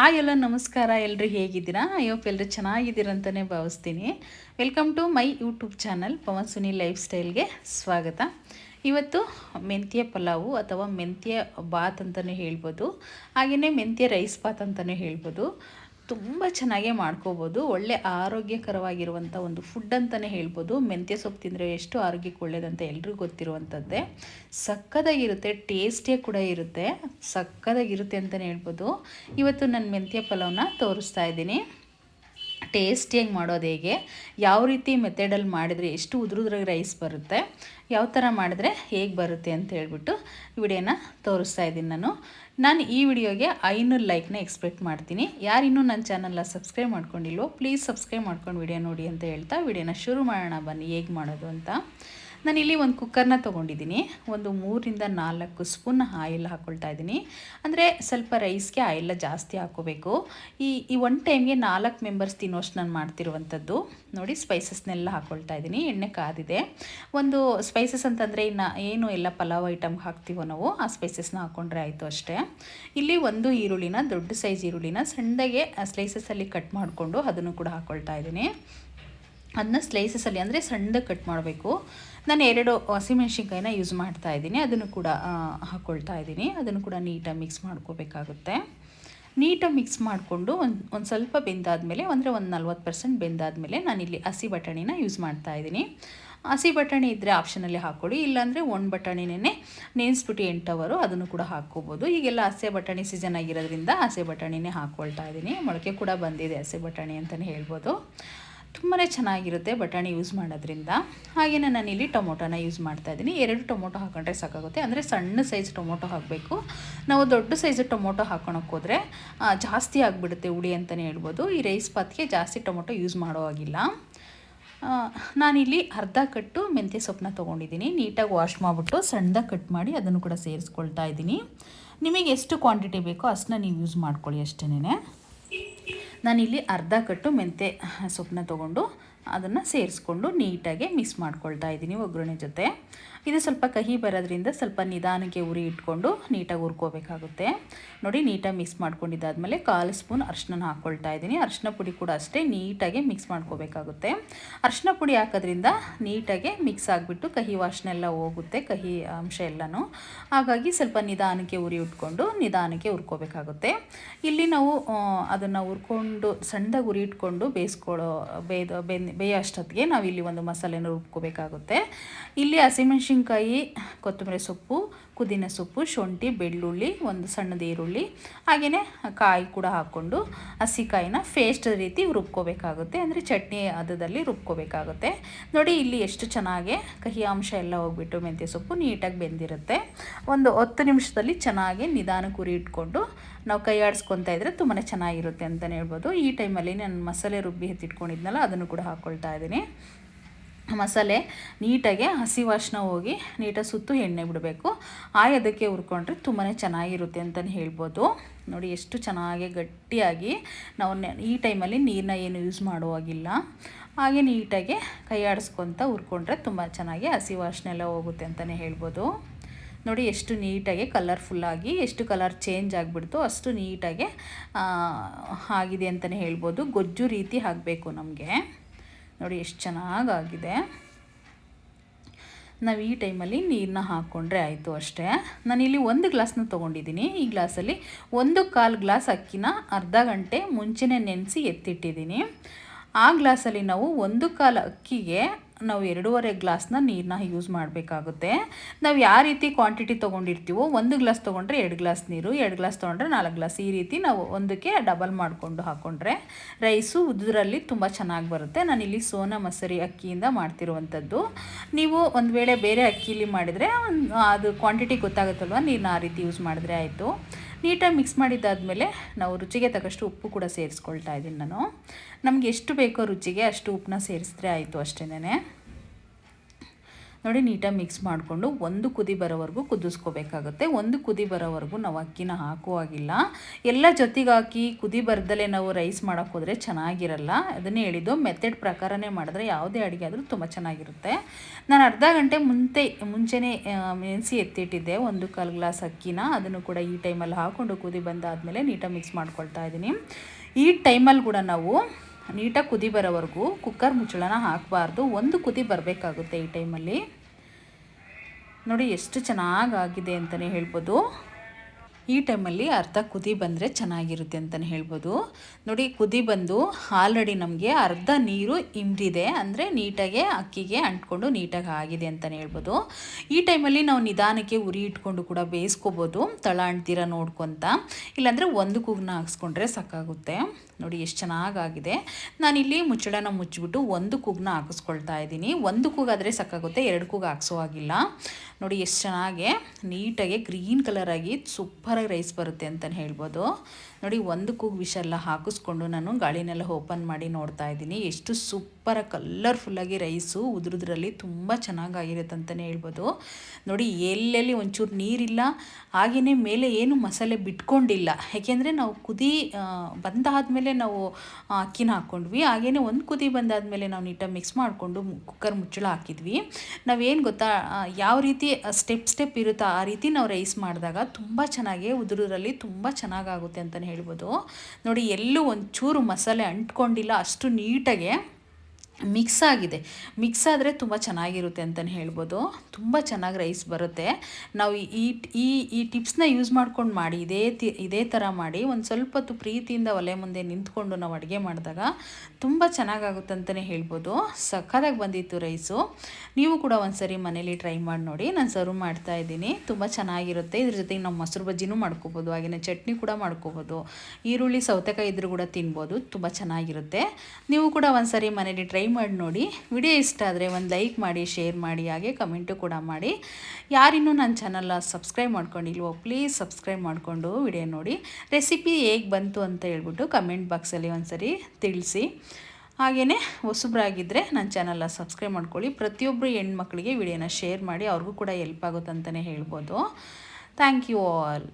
Hi ಎಲ್ಲ, ನಮಸ್ಕಾರ. ಎಲ್ಲರೂ ಹೇಗಿದ್ದೀರಾ? ಅಯ್ಯೋಪ್ ಎಲ್ಲರೂ ಚೆನ್ನಾಗಿದ್ದೀರಂತಲೇ ಭಾವಿಸ್ತೀನಿ. Welcome to my YouTube channel Pavan Suni life ಸ್ಟೈಲ್ಗೆ ಸ್ವಾಗತ. ಇವತ್ತು ಮೆಂತ್ಯ ಪಲಾವು ಅಥವಾ ಮೆಂತ್ಯ ಬಾತ್ ಅಂತಲೇ ಹೇಳ್ಬೋದು. ಹಾಗೆಯೇ ಮೆಂತ್ಯ ರೈಸ್ ಬಾತ್ ಅಂತಲೇ ಹೇಳ್ಬೋದು. ತುಂಬ ಚೆನ್ನಾಗೇ ಮಾಡ್ಕೋಬೋದು. ಒಳ್ಳೆ ಆರೋಗ್ಯಕರವಾಗಿರುವಂಥ ಒಂದು ಫುಡ್ ಅಂತಲೇ ಹೇಳ್ಬೋದು. ಮೆಂತ್ಯ ಸೊಪ್ಪು ತಿಂದರೆ ಎಷ್ಟು ಆರೋಗ್ಯಕ್ಕೆ ಒಳ್ಳೇದಂತ ಎಲ್ರಿಗೂ ಗೊತ್ತಿರುವಂಥದ್ದೇ ಸಕ್ಕದಾಗಿರುತ್ತೆ ಟೇಸ್ಟಿಯಾಗಿ ಕೂಡ ಇರುತ್ತೆ. ಸಕ್ಕದಾಗಿರುತ್ತೆ ಅಂತಲೇ ಹೇಳ್ಬೋದು. ಇವತ್ತು ನಾನು ಮೆಂತ್ಯ ಪಲಾವ್ನ ತೋರಿಸ್ತಾ ಇದ್ದೀನಿ. ಟೇಸ್ಟಿಯಾಗಿ ಮಾಡೋದು ಹೇಗೆ? ಯಾವ ರೀತಿ ಮೆಥಡಲ್ಲಿ ಮಾಡಿದರೆ ಎಷ್ಟು ಉದುರುದ್ರಾಗಿ ರೈಸ್ ಬರುತ್ತೆ? ಯಾವ ಥರ ಮಾಡಿದ್ರೆ ಹೇಗೆ ಬರುತ್ತೆ ಅಂತ ಹೇಳ್ಬಿಟ್ಟು ವಿಡಿಯೋನ ತೋರಿಸ್ತಾ ಇದ್ದೀನಿ ನಾನು. ನಾನು ಈ ವಿಡಿಯೋಗೆ ಐನೂರು ಲೈಕ್ನ ಎಕ್ಸ್ಪೆಕ್ಟ್ ಮಾಡ್ತೀನಿ. ಯಾರು ಇನ್ನೂ ನನ್ನ ಚಾನಲ್ನ ಸಬ್ಸ್ಕ್ರೈಬ್ ಮಾಡ್ಕೊಂಡಿಲ್ವೋ ಪ್ಲೀಸ್ ಸಬ್ಸ್ಕ್ರೈಬ್ ಮಾಡ್ಕೊಂಡು ವಿಡಿಯೋ ನೋಡಿ ಅಂತ ಹೇಳ್ತಾ ವಿಡಿಯೋನ ಶುರು ಮಾಡೋಣ ಬನ್ನಿ, ಹೇಗೆ ಮಾಡೋದು ಅಂತ. ನಾನಿಲ್ಲಿ ಒಂದು ಕುಕ್ಕರ್ನ ತೊಗೊಂಡಿದ್ದೀನಿ. ಒಂದು ಮೂರಿಂದ ನಾಲ್ಕು ಸ್ಪೂನ್ ಆಯಿಲ್ ಹಾಕ್ಕೊಳ್ತಾ ಇದ್ದೀನಿ. ಅಂದರೆ ಸ್ವಲ್ಪ ರೈಸ್ಗೆ ಆಯಿಲ್ಲ ಜಾಸ್ತಿ ಹಾಕೋಬೇಕು. ಈ ಈ ಒನ್ ಟೈಮ್ಗೆ ನಾಲ್ಕು ಮೆಂಬರ್ಸ್ ತಿನ್ನೋಷ್ಟು ನಾನು ಮಾಡ್ತಿರುವಂಥದ್ದು. ನೋಡಿ ಸ್ಪೈಸಸ್ನೆಲ್ಲ ಹಾಕ್ಕೊಳ್ತಾ ಇದ್ದೀನಿ. ಎಣ್ಣೆ ಕಾದಿದೆ. ಒಂದು ಸ್ಪೈಸಸ್ ಅಂತಂದರೆ ಇನ್ನು ಏನು ಎಲ್ಲ ಪಲಾವ್ ಐಟಮ್ಗೆ ಹಾಕ್ತೀವೋ ನಾವು, ಆ ಸ್ಪೈಸಸ್ನ ಹಾಕ್ಕೊಂಡ್ರೆ ಆಯಿತು ಅಷ್ಟೇ. ಇಲ್ಲಿ ಒಂದು ಈರುಳ್ಳಿನ, ದೊಡ್ಡ ಸೈಜ್ ಈರುಳ್ಳಿನ, ಸಣ್ಣಗೆ ಸ್ಲೈಸಸ್ಸಲ್ಲಿ ಕಟ್ ಮಾಡಿಕೊಂಡು ಅದನ್ನು ಕೂಡ ಹಾಕ್ಕೊಳ್ತಾ ಇದ್ದೀನಿ. ಅದನ್ನ ಸ್ಲೈಸಸಲ್ಲಿ ಅಂದರೆ ಸಣ್ಣದಾಗಿ ಕಟ್ ಮಾಡಬೇಕು. ನಾನು ಎರಡು ಹಸಿಮೆಣ್ಸಿನ್ಕಾಯಿನ ಯೂಸ್ ಮಾಡ್ತಾ ಇದ್ದೀನಿ. ಅದನ್ನು ಕೂಡ ಹಾಕ್ಕೊಳ್ತಾ ಇದ್ದೀನಿ. ಅದನ್ನು ಕೂಡ ನೀಟಾಗಿ ಮಿಕ್ಸ್ ಮಾಡ್ಕೋಬೇಕಾಗುತ್ತೆ. ನೀಟಾಗಿ ಮಿಕ್ಸ್ ಮಾಡಿಕೊಂಡು ಒಂದು ಒಂದು ಸ್ವಲ್ಪ ಬೆಂದಾದಮೇಲೆ, ಅಂದರೆ ಒಂದು ನಲ್ವತ್ತು ಪರ್ಸೆಂಟ್ ಬೆಂದಾದಮೇಲೆ ನಾನಿಲ್ಲಿ ಹಸಿ ಬಟಾಣಿನ ಯೂಸ್ ಮಾಡ್ತಾ ಇದ್ದೀನಿ. ಹಸಿ ಬಟಾಣಿ ಇದ್ದರೆ ಆಪ್ಷನಲ್ಲಿ ಹಾಕ್ಕೊಳ್ಳಿ ಇಲ್ಲಾಂದರೆ ಒಣ ಬಟಾಣಿನೇ ನೆನೆಸ್ಬಿಟ್ಟು ಎಂಟವರು ಅದನ್ನು ಕೂಡ ಹಾಕ್ಕೋಬೋದು. ಈಗೆಲ್ಲ ಹಸೆ ಬಟಾಣಿ ಸೀಸನ್ ಆಗಿರೋದ್ರಿಂದ ಹಸೆ ಬಟಾಣಿನೇ ಹಾಕ್ಕೊಳ್ತಾ ಇದ್ದೀನಿ. ಮೊಳಕೆ ಕೂಡ ಬಂದಿದೆ ಹಸೆ ಬಟಾಣಿ ಅಂತಲೇ ಹೇಳ್ಬೋದು. ತುಂಬಾ ಚೆನ್ನಾಗಿರುತ್ತೆ ಬಟಾಣಿ ಯೂಸ್ ಮಾಡೋದ್ರಿಂದ. ಹಾಗೆಯೇ ನಾನಿಲ್ಲಿ ಟೊಮೊಟೊನ ಯೂಸ್ ಮಾಡ್ತಾ ಇದ್ದೀನಿ. ಎರಡು ಟೊಮೊಟೊ ಹಾಕೊಂಡ್ರೆ ಸಾಕಾಗುತ್ತೆ. ಅಂದರೆ ಸಣ್ಣ ಸೈಜ್ ಟೊಮೊಟೊ ಹಾಕಬೇಕು. ನಾವು ದೊಡ್ಡ ಸೈಜ್ ಟೊಮೊಟೊ ಹಾಕೊಳಕ್ಕೆ ಹೋದರೆ ಜಾಸ್ತಿ ಆಗಿಬಿಡುತ್ತೆ ಉಡಿ ಅಂತಲೇ ಹೇಳ್ಬೋದು. ಈ ರೈಸ್ ಪಾತ್ಗೆ ಜಾಸ್ತಿ ಟೊಮೊಟೊ ಯೂಸ್ ಮಾಡೋ ಹಾಗಿಲ್ಲ. ನಾನಿಲ್ಲಿ ಅರ್ಧ ಕಟ್ಟು ಮೆಂತ್ಯ ಸೊಪ್ಪನ್ನ ತೊಗೊಂಡಿದ್ದೀನಿ. ನೀಟಾಗಿ ವಾಶ್ ಮಾಡಿಬಿಟ್ಟು ಸಣ್ಣದಾಗಿ ಕಟ್ ಮಾಡಿ ಅದನ್ನು ಕೂಡ ಸೇರಿಸ್ಕೊಳ್ತಾ ಇದ್ದೀನಿ. ನಿಮಗೆ ಎಷ್ಟು ಕ್ವಾಂಟಿಟಿ ಬೇಕೋ ಅಷ್ಟನ್ನ ನೀವು ಯೂಸ್ ಮಾಡ್ಕೊಳ್ಳಿ ಅಷ್ಟೇನೆ ನಾನಿಲ್ಲಿ ಅರ್ಧ ಕಟ್ಟು ಮೆಂತೆ ಸೊಪ್ಪನ್ನ ತೊಗೊಂಡು ಅದನ್ನು ಸೇರಿಸ್ಕೊಂಡು ನೀಟಾಗಿ ಮಿಕ್ಸ್ ಮಾಡ್ಕೊಳ್ತಾ ಇದ್ದೀನಿ ಒಗ್ಗರಣೆ ಜೊತೆ. ಇದು ಸ್ವಲ್ಪ ಕಹಿ ಬರೋದ್ರಿಂದ ಸ್ವಲ್ಪ ನಿಧಾನಕ್ಕೆ ಉರಿ ಇಟ್ಕೊಂಡು ನೀಟಾಗಿ ಹುರ್ಕೋಬೇಕಾಗುತ್ತೆ. ನೋಡಿ, ನೀಟಾಗಿ ಮಿಕ್ಸ್ ಮಾಡ್ಕೊಂಡಿದ್ದಾದಮೇಲೆ ಕಾಲು ಸ್ಪೂನ್ ಅರ್ಶಿನ ಹಾಕ್ಕೊಳ್ತಾ ಇದ್ದೀನಿ. ಅರ್ಶಿನ ಪುಡಿ ಕೂಡ ಅಷ್ಟೇ ನೀಟಾಗಿ ಮಿಕ್ಸ್ ಮಾಡ್ಕೋಬೇಕಾಗುತ್ತೆ. ಅರ್ಶಿನ ಪುಡಿ ಹಾಕೋದ್ರಿಂದ ನೀಟಾಗಿ ಮಿಕ್ಸ್ ಆಗಿಬಿಟ್ಟು ಕಹಿ ವಾಸನೆ ಎಲ್ಲ ಹೋಗುತ್ತೆ, ಕಹಿ ಅಂಶ ಎಲ್ಲನೂ. ಹಾಗಾಗಿ ಸ್ವಲ್ಪ ನಿಧಾನಕ್ಕೆ ಉರಿ ಇಟ್ಕೊಂಡು ನಿಧಾನಕ್ಕೆ ಹುರ್ಕೋಬೇಕಾಗುತ್ತೆ. ಇಲ್ಲಿ ನಾವು ಅದನ್ನು ಹುರ್ಕೊಂಡು ಸಣ್ಣದಾಗಿ ಉರಿ ಇಟ್ಕೊಂಡು ಬೇಯಿಸ್ಕೊಳ್ಳೋ ಬೆಂದು ಬೇಯೋ ನಾವು ಇಲ್ಲಿ ಒಂದು ಮಸಾಲೆನ ರುಬ್ಕೋಬೇಕಾಗುತ್ತೆ. ಇಲ್ಲಿ ಹಸಿಮೆಣ್ಸಿನ್ಕಾಯಿ ಕೊತ್ತಂಬರಿ ಸೊಪ್ಪು ಪುದೀನ ಸೊಪ್ಪು, ಶುಂಠಿ, ಬೆಳ್ಳುಳ್ಳಿ, ಒಂದು ಸಣ್ಣದ ಈರುಳ್ಳಿ, ಹಾಗೆಯೇ ಕಾಯಿ ಕೂಡ ಹಾಕ್ಕೊಂಡು ಹಸಿಕಾಯಿನ ಫೇಸ್ಟ್ ರೀತಿ ರುಬ್ಕೋಬೇಕಾಗುತ್ತೆ. ಅಂದರೆ ಚಟ್ನಿ ಅದರಲ್ಲಿ ರುಬ್ಕೋಬೇಕಾಗುತ್ತೆ. ನೋಡಿ, ಇಲ್ಲಿ ಎಷ್ಟು ಚೆನ್ನಾಗಿ ಕಹಿ ಅಂಶ ಎಲ್ಲ ಹೋಗ್ಬಿಟ್ಟು ಮೆಂತ್ಯ ಸೊಪ್ಪು ನೀಟಾಗಿ ಬೆಂದಿರುತ್ತೆ. ಒಂದು ಹತ್ತು ನಿಮಿಷದಲ್ಲಿ ಚೆನ್ನಾಗಿ ನಿಧಾನ ಕುರಿ ಇಟ್ಕೊಂಡು ನಾವು ಕೈ ಆಡಿಸ್ಕೊತಾ ಇದ್ರೆ ತುಂಬಾ ಚೆನ್ನಾಗಿರುತ್ತೆ ಅಂತಲೇ ಹೇಳ್ಬೋದು. ಈ ಟೈಮಲ್ಲಿ ನಾನು ಮಸಾಲೆ ರುಬ್ಬಿ ಎತ್ತಿಟ್ಕೊಂಡಿದ್ನಲ್ಲ, ಅದನ್ನು ಕೂಡ ಹಾಕ್ಕೊಳ್ತಾ ಇದ್ದೀನಿ. ಮಸಾಲೆ ನೀಟಾಗಿ ಹಸಿ ವಾಸನ ಹೋಗಿ ನೀಟಾಗಿ ಸುತ್ತು ಎಣ್ಣೆ ಬಿಡಬೇಕು. ಆಯದಕ್ಕೆ ಹುರ್ಕೊಂಡ್ರೆ ತುಂಬಾ ಚೆನ್ನಾಗಿರುತ್ತೆ ಅಂತಲೇ ಹೇಳ್ಬೋದು. ನೋಡಿ ಎಷ್ಟು ಚೆನ್ನಾಗಿ ಗಟ್ಟಿಯಾಗಿ ನಾವು ಈ ಟೈಮಲ್ಲಿ ನೀರನ್ನ ಏನು ಯೂಸ್ ಮಾಡುವಾಗಿಲ್ಲ. ಹಾಗೆ ನೀಟಾಗಿ ಕೈ ಆಡಿಸ್ಕೊತ ಹುರ್ಕೊಂಡ್ರೆ ತುಂಬ ಚೆನ್ನಾಗಿ ಹಸಿ ವಾಸನೆ ಹೋಗುತ್ತೆ ಅಂತಲೇ ಹೇಳ್ಬೋದು. ನೋಡಿ ಎಷ್ಟು ನೀಟಾಗಿ ಕಲರ್ಫುಲ್ಲಾಗಿ ಎಷ್ಟು ಕಲರ್ ಚೇಂಜ್ ಆಗಿಬಿಡ್ತು ಅಷ್ಟು ನೀಟಾಗಿ ಆಗಿದೆ ಅಂತಲೇ ಹೇಳ್ಬೋದು. ಗೊಜ್ಜು ರೀತಿ ಆಗಬೇಕು ನಮಗೆ. ನೋಡಿ, ಎಷ್ಟು ಚೆನ್ನಾಗಾಗಿದೆ. ನಾವು ಈ ಟೈಮಲ್ಲಿ ನೀರನ್ನ ಹಾಕ್ಕೊಂಡ್ರೆ ಆಯಿತು ಅಷ್ಟೇ. ನಾನಿಲ್ಲಿ ಒಂದು ಗ್ಲಾಸ್ನ ತೊಗೊಂಡಿದ್ದೀನಿ. ಈ ಗ್ಲಾಸಲ್ಲಿ ಒಂದು ಕಾಲು ಗ್ಲಾಸ್ ಅಕ್ಕಿನ ಅರ್ಧ ಗಂಟೆ ಮುಂಚೆನೇ ನೆನೆಸಿ ಎತ್ತಿಟ್ಟಿದ್ದೀನಿ. ಆ ಗ್ಲಾಸಲ್ಲಿ ನಾವು ಒಂದು ಕಾಲು ಅಕ್ಕಿಗೆ ನಾವು ಎರಡೂವರೆ ಗ್ಲಾಸ್ನ ನೀರನ್ನ ಯೂಸ್ ಮಾಡಬೇಕಾಗುತ್ತೆ. ನಾವು ಯಾವ ರೀತಿ ಕ್ವಾಂಟಿಟಿ ತೊಗೊಂಡಿರ್ತೀವೋ ಒಂದು ಗ್ಲಾಸ್ ತೊಗೊಂಡ್ರೆ ಎರಡು ಗ್ಲಾಸ್ ನೀರು, ಎರಡು ಗ್ಲಾಸ್ ತೊಗೊಂಡ್ರೆ ನಾಲ್ಕು ಗ್ಲಾಸ್. ಈ ರೀತಿ ನಾವು ಒಂದಕ್ಕೆ ಡಬಲ್ ಮಾಡಿಕೊಂಡು ಹಾಕ್ಕೊಂಡ್ರೆ ರೈಸು ಉದ್ರಲ್ಲಿ ತುಂಬ ಚೆನ್ನಾಗಿ ಬರುತ್ತೆ. ನಾನಿಲ್ಲಿ ಸೋನಾ ಮಸರಿ ಅಕ್ಕಿಯಿಂದ ಮಾಡ್ತಿರುವಂಥದ್ದು ನೀವು ಒಂದು ವೇಳೆ ಬೇರೆ ಅಕ್ಕಿಲಿ ಮಾಡಿದರೆ, ಅದು ಕ್ವಾಂಟಿಟಿ ಗೊತ್ತಾಗುತ್ತಲ್ವ? ನೀರನ್ನ ಆ ರೀತಿ ಯೂಸ್ ಮಾಡಿದ್ರೆ ಆಯಿತು. ನೀಟಾಗಿ ಮಿಕ್ಸ್ ಮಾಡಿದ್ದಾದಮೇಲೆ ನಾವು ರುಚಿಗೆ ತಕ್ಕಷ್ಟು ಉಪ್ಪು ಕೂಡ ಸೇರಿಸ್ಕೊಳ್ತಾ ಇದ್ದೀನಿ ನಾನು. ನಮಗೆ ಎಷ್ಟು ಬೇಕೋ ರುಚಿಗೆ ಅಷ್ಟು ಉಪ್ಪನ್ನ ಸೇರಿಸಿದ್ರೆ ಆಯಿತು ಅಷ್ಟೇನೆ. ನೋಡಿ ನೀಟಾಗಿ ಮಿಕ್ಸ್ ಮಾಡಿಕೊಂಡು ಒಂದು ಕುದಿ ಬರೋವರೆಗೂ ಕುದಿಸ್ಕೋಬೇಕಾಗುತ್ತೆ. ಒಂದು ಕುದಿ ಬರೋವರೆಗೂ ನಾವು ಅಕ್ಕಿನ ಹಾಕುವಾಗಿಲ್ಲ ಎಲ್ಲ ಜೊತೆಗೆ ಹಾಕಿ ಕುದಿ ಬರದಲ್ಲೇ ನಾವು ರೈಸ್ ಮಾಡೋಕ್ಕೆ ಹೋದರೆ ಚೆನ್ನಾಗಿರಲ್ಲ. ಅದನ್ನೇ ಹೇಳಿದ್ದು ಮೆಥಡ್ ಪ್ರಕಾರನೇ ಮಾಡಿದ್ರೆ ಯಾವುದೇ ಅಡುಗೆ ಆದರೂ ತುಂಬ ಚೆನ್ನಾಗಿರುತ್ತೆ. ನಾನು ಅರ್ಧ ಗಂಟೆ ಮುಂತೆ ಮುಂಚೆನೇ ನೆನೆಸಿ ಎತ್ತಿಟ್ಟಿದ್ದೆ. ಒಂದು ಕಾಲು ಗ್ಲಾಸ್ ಅಕ್ಕಿನ ಅದನ್ನು ಕೂಡ ಈ ಟೈಮಲ್ಲಿ ಹಾಕ್ಕೊಂಡು ಕುದಿ ಬಂದಾದಮೇಲೆ ನೀಟಾಗಿ ಮಿಕ್ಸ್ ಮಾಡ್ಕೊಳ್ತಾ ಇದ್ದೀನಿ. ಈ ಟೈಮಲ್ಲಿ ಕೂಡ ನಾವು ನೀಟಾಗಿ ಕುದಿ ಬರೋವರೆಗೂ ಕುಕ್ಕರ್ ಮುಚ್ಚಳನ ಹಾಕಬಾರ್ದು. ಒಂದು ಕುದಿ ಬರಬೇಕಾಗುತ್ತೆ ಈ ಟೈಮಲ್ಲಿ. ನೋಡಿ, ಎಷ್ಟು ಚೆನ್ನಾಗಾಗಿದೆ ಅಂತಲೇ ಹೇಳ್ಬೋದು. ಈ ಟೈಮಲ್ಲಿ ಅರ್ಧ ಕುದಿ ಬಂದರೆ ಚೆನ್ನಾಗಿರುತ್ತೆ ಅಂತಲೇ ಹೇಳ್ಬೋದು. ನೋಡಿ, ಕುದಿ ಬಂದು ಆಲ್ರೆಡಿ ನಮಗೆ ಅರ್ಧ ನೀರು ಇಮ್ರಿದೆ ಅಂದರೆ ನೀಟಾಗೆ ಅಕ್ಕಿಗೆ ಅಂಟ್ಕೊಂಡು ನೀಟಾಗಿ ಆಗಿದೆ ಅಂತಲೇ ಹೇಳ್ಬೋದು. ಈ ಟೈಮಲ್ಲಿ ನಾವು ನಿಧಾನಕ್ಕೆ ಉರಿ ಇಟ್ಕೊಂಡು ಕೂಡ ಬೇಯಿಸ್ಕೋಬೋದು. ತಳ ಅಂಟ್ತೀರ ನೋಡ್ಕೊತ. ಇಲ್ಲಾಂದರೆ ಒಂದು ಕೂಗ್ನ ಹಾಕ್ಸ್ಕೊಂಡ್ರೆ ಸಾಕಾಗುತ್ತೆ. ನೋಡಿ, ಎಷ್ಟು ಚೆನ್ನಾಗಾಗಿದೆ ನಾನಿಲ್ಲಿ ಮುಚ್ಚಳನ ಮುಚ್ಚಿಬಿಟ್ಟು ಒಂದು ಕೂಗ್ನ ಹಾಕಿಸ್ಕೊಳ್ತಾ ಇದ್ದೀನಿ. ಒಂದು ಕೂಗಾದರೆ ಸಾಕಾಗುತ್ತೆ, ಎರಡು ಕೂಗು ಹಾಕ್ಸೋ ಆಗಿಲ್ಲ ನೋಡಿ, ಎಷ್ಟು ಚೆನ್ನಾಗೆ ನೀಟಾಗಿ ಗ್ರೀನ್ ಕಲರಾಗಿ ರೈಸ್ ಬರುತ್ತೆ ಅಂತಲೇ ಹೇಳ್ಬೋದು. ನೋಡಿ, ಒಂದು ಕೂಗು ವಿಷೆಲ್ಲ ಹಾಕಿಸ್ಕೊಂಡು ನಾನು ಗಾಳಿನೆಲ್ಲ ಓಪನ್ ಮಾಡಿ ನೋಡ್ತಾ ಇದ್ದೀನಿ. ಎಷ್ಟು ಸೂಪರಾಗಿ ಕಲರ್ಫುಲ್ಲಾಗಿ ರೈಸು, ಉದ್ರದ್ರಲ್ಲಿ ತುಂಬ ಚೆನ್ನಾಗಾಗಿರುತ್ತೆ ಅಂತಲೇ ಹೇಳ್ಬೋದು. ನೋಡಿ ಎಲ್ಲೆಲ್ಲಿ ಒಂಚೂರು ನೀರಿಲ್ಲ ಹಾಗೆಯೇ ಮೇಲೆ ಏನು ಮಸಾಲೆ ಬಿಟ್ಕೊಂಡಿಲ್ಲ. ಯಾಕೆಂದರೆ ನಾವು ಕುದಿ ಬಂದಾದಮೇಲೆ ನಾವು ಅಕ್ಕಿನ ಹಾಕ್ಕೊಂಡ್ವಿ. ಹಾಗೆಯೇ ಒಂದು ಕುದಿ ಬಂದಾದಮೇಲೆ ನಾವು ನೀಟಾಗಿ ಮಿಕ್ಸ್ ಮಾಡಿಕೊಂಡು ಕುಕ್ಕರ್ ಮುಚ್ಚಳ ಹಾಕಿದ್ವಿ. ನಾವೇನು ಗೊತ್ತಾ ಯಾವ ರೀತಿ ಸ್ಟೆಪ್ ಸ್ಟೆಪ್ ಇರುತ್ತೋ ಆ ರೀತಿ ನಾವು ರೈಸ್ ಮಾಡಿದಾಗ ತುಂಬ ಚೆನ್ನಾಗಿ ಉದುರಲ್ಲಿ ತುಂಬ ಚೆನ್ನಾಗಾಗುತ್ತೆ ಅಂತಲೇ ಹೇಳ್ಬೋದು. ನೋಡಿ, ಎಲ್ಲೂ ಒಂಚೂರು ಮಸಾಲೆ ಅಂಟ್ಕೊಂಡಿಲ್ಲ, ಅಷ್ಟು ನೀಟಾಗೆ. ಮಿಕ್ಸ್ ಆಗಿದೆ. ಮಿಕ್ಸ್ ಆದರೆ ತುಂಬ ಚೆನ್ನಾಗಿರುತ್ತೆ ಅಂತಲೇ ಹೇಳ್ಬೋದು. ತುಂಬ ಚೆನ್ನಾಗಿ ರೈಸ್ ಬರುತ್ತೆ. ನಾವು ಈ ಈ ಈ ಟಿಪ್ಸ್ನ ಯೂಸ್ ಮಾಡ್ಕೊಂಡು ಮಾಡಿ, ಇದೇ ತಿ, ಇದೇ ಥರ ಮಾಡಿ ಒಂದು ಸ್ವಲ್ಪ ಹೊತ್ತು ಪ್ರೀತಿಯಿಂದ ಒಲೆ ಮುಂದೆ ನಿಂತ್ಕೊಂಡು ನಾವು ಅಡುಗೆ ಮಾಡಿದಾಗ ತುಂಬ ಚೆನ್ನಾಗಾಗುತ್ತೆ ಅಂತಲೇ ಹೇಳ್ಬೋದು. ಸಖತ್ತಾಗಿ ಬಂದಿತ್ತು ರೈಸು ನೀವು ಕೂಡ ಒಂದು ಸರಿ ಮನೇಲಿ ಟ್ರೈ ಮಾಡಿ ನೋಡಿ. ನಾನು ಸರ್ವ್ ಮಾಡ್ತಾ ಇದ್ದೀನಿ. ತುಂಬ ಚೆನ್ನಾಗಿರುತ್ತೆ. ಇದ್ರ ಜೊತೆಗೆ ನಾವು ಮೊಸರು ಬಜ್ಜಿನೂ ಮಾಡ್ಕೋಬೋದು. ಹಾಗೆಯೇ ಚಟ್ನಿ ಕೂಡ ಮಾಡ್ಕೋಬೋದು. ಈರುಳ್ಳಿ, ಸೌತೆಕಾಯಿ ಇದ್ರೂ ಕೂಡ ತಿನ್ಬೋದು. ತುಂಬ ಚೆನ್ನಾಗಿರುತ್ತೆ. ನೀವು ಕೂಡ ಒಂದು ಸರಿ ಮನೇಲಿ ಟ್ರೈ ಮಾಡಿ ನೋಡಿ. ವಿಡಿಯೋ ಇಷ್ಟ ಆದರೆ ಒಂದು ಲೈಕ್ ಮಾಡಿ, ಶೇರ್ ಮಾಡಿ, ಹಾಗೆ ಕಮೆಂಟು ಕೂಡ ಮಾಡಿ. ಯಾರಿನ್ನೂ ನನ್ನ ಚಾನಲ್ನ ಸಬ್ಸ್ಕ್ರೈಬ್ ಮಾಡ್ಕೊಂಡಿಲ್ವೋ, ಪ್ಲೀಸ್ ಸಬ್ಸ್ಕ್ರೈಬ್ ಮಾಡಿಕೊಂಡು ವಿಡಿಯೋ ನೋಡಿ. ರೆಸಿಪಿ ಹೇಗೆ ಬಂತು ಅಂತ ಹೇಳ್ಬಿಟ್ಟು ಕಮೆಂಟ್ ಬಾಕ್ಸಲ್ಲಿ ಒಂದು ಸರಿ ತಿಳಿಸಿ. ಹಾಗೆಯೇ ಹೊಸಬ್ರಾಗಿದ್ದರೆ ನನ್ನ ಚಾನಲ್ನ ಸಬ್ಸ್ಕ್ರೈಬ್ ಮಾಡ್ಕೊಳ್ಳಿ. ಪ್ರತಿಯೊಬ್ಬರು ಹೆಣ್ಮಕ್ಳಿಗೆ ವಿಡಿಯೋನ ಶೇರ್ ಮಾಡಿ, ಅವ್ರಿಗೂ ಕೂಡ ಹೆಲ್ಪ್ ಆಗುತ್ತೆ ಅಂತಲೇ ಹೇಳ್ಬೋದು. Thank you all.